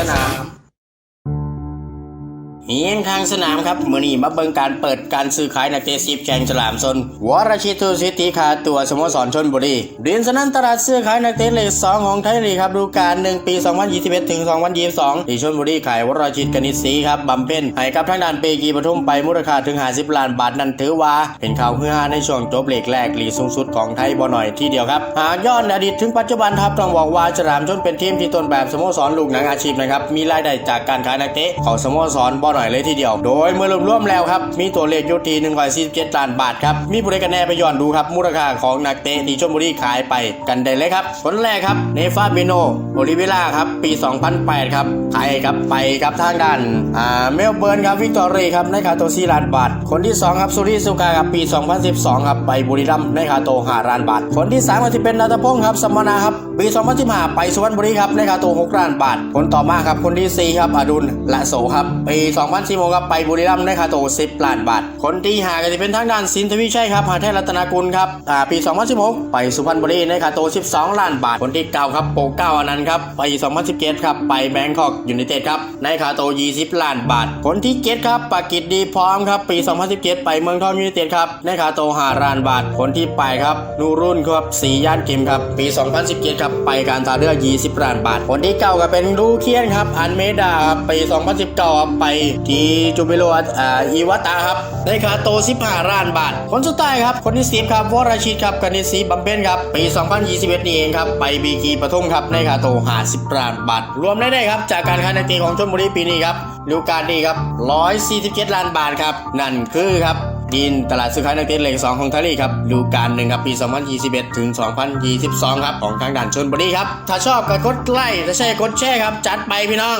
Salam. เฮียนข้างสนามครับมือนี้มาเบิ่งการเปิดการซื้อขายนักเตะซีบแข่งฉลามชนวรชิตทุสิทธิคาตัวสโมสรชนบุรีเรียนสนั่นตลาดซื้อขายนักเตะเลขสองของไทยลีกครับดูกาลหนึ่งปี 2021 ถึง 2022ที่ชนบุรีขายวรชิตกนิษฐ์ศรีครับบำเพ็ญให้กับทางด้านเปกีปทุมไปมูลค่าถึง 50 ล้านบาทนั่นถือว่า เป็นข่าวฮือฮาในช่วงจบเลกแรกลีสูงสุดของไทยบ่หน่อยที่เดียวครับหากย้อนอดีตถึงปัจจุบันครับต้องบอกว่าฉลามชนเป็นทีมที่ต้นแบบสโมสรลูกหนังอาชีพนะครับมีรายได้จากการขายนักเตะของสโมสรบ่หน่อยเลยทีเดียว โดยเมื่อรวมๆแล้วครับมีตัวเลขอยุตี147ล้านบาทครับมีผู้ใดกันแน่ไปย้อนดูครับมูลค่าของนักเตะที่ชลบุรีขายไปกันได้เลยครับคนแรกครับเนฟาเบโนโอลิเวล่าครับปี 2008 ครับขายครับไปครับทางด้านอ่าเมลเบิร์นครับวิกตอรีครับในค่าตัว4ล้านบาท คนที่ 2 ครับสุริสุกาครับปี 2012 ครับไปบุรีรัมย์ในค่าตัว5ล้านบาท คนที่3ก็จะเป็นนัทพงศ์ครับสมนาครับปี 2015 ไปสุพรรณบุรีครับในค่าตัว6ล้านบาท คนต่อมาครับคนที่4ครับอดุลละโสครับปี2016ครับไปบุรีรัมย์ในค่าตัว10ล้านบาท คนที่5ก็จะเป็นทางด้านสินทวิชัยครับหาเทพรัตนกุลครับอ่าปี 2016 ไปสุพรรณบุรีในค่าตัว12 ล้านบาท คนที่เก้าครับโปเก้าอนันต์ครับปี2017 ครับไปแบงคอกยูไนเต็ดครับในค่าตัว20 ล้านบาท คนที่เจ็ดครับปากิจดีพร้อมครับปี 2017 ไปเมืองทองยูไนเต็ดครับในค่าตัว5ล้านบาท คนที่ไปครับนูรุ่นครับสีย่านเกมครับปี 2017 ครับไปการตาเรือ 20 ล้านบาท คนที่เก้าก็เป็นลูเคียนครับอันเมดาครับปี 2019 ไปทีจูบิโรอ่าอีวาตาครับในค่าตัว15ล้านบาท คนสุดท้ายครับ คนที่10ครับวราชิตครับกนิศีบำเพ็ญครับ ปี 2021 นี่เองครับ ไปบีกีปทุมครับในค่าตัว50ล้านบาท รวมได้ได้ครับ จากการขายนักเตะของชลบุรีปีนี้ครับฤดูกาลนี้ครับ147 ล้านบาทครับ นั่นคือครับดินตลาดซื้อขายนักเตะเลข2ของไทยลีกครับดูกาลหนึ่งครับ ปี 2021 ถึง 2022 ครับ ของทางด่านชนบุรีครับ ถ้าชอบก็กดไลค์ถ้าใช่กดแชร์ครับ จัดไปพี่น้อง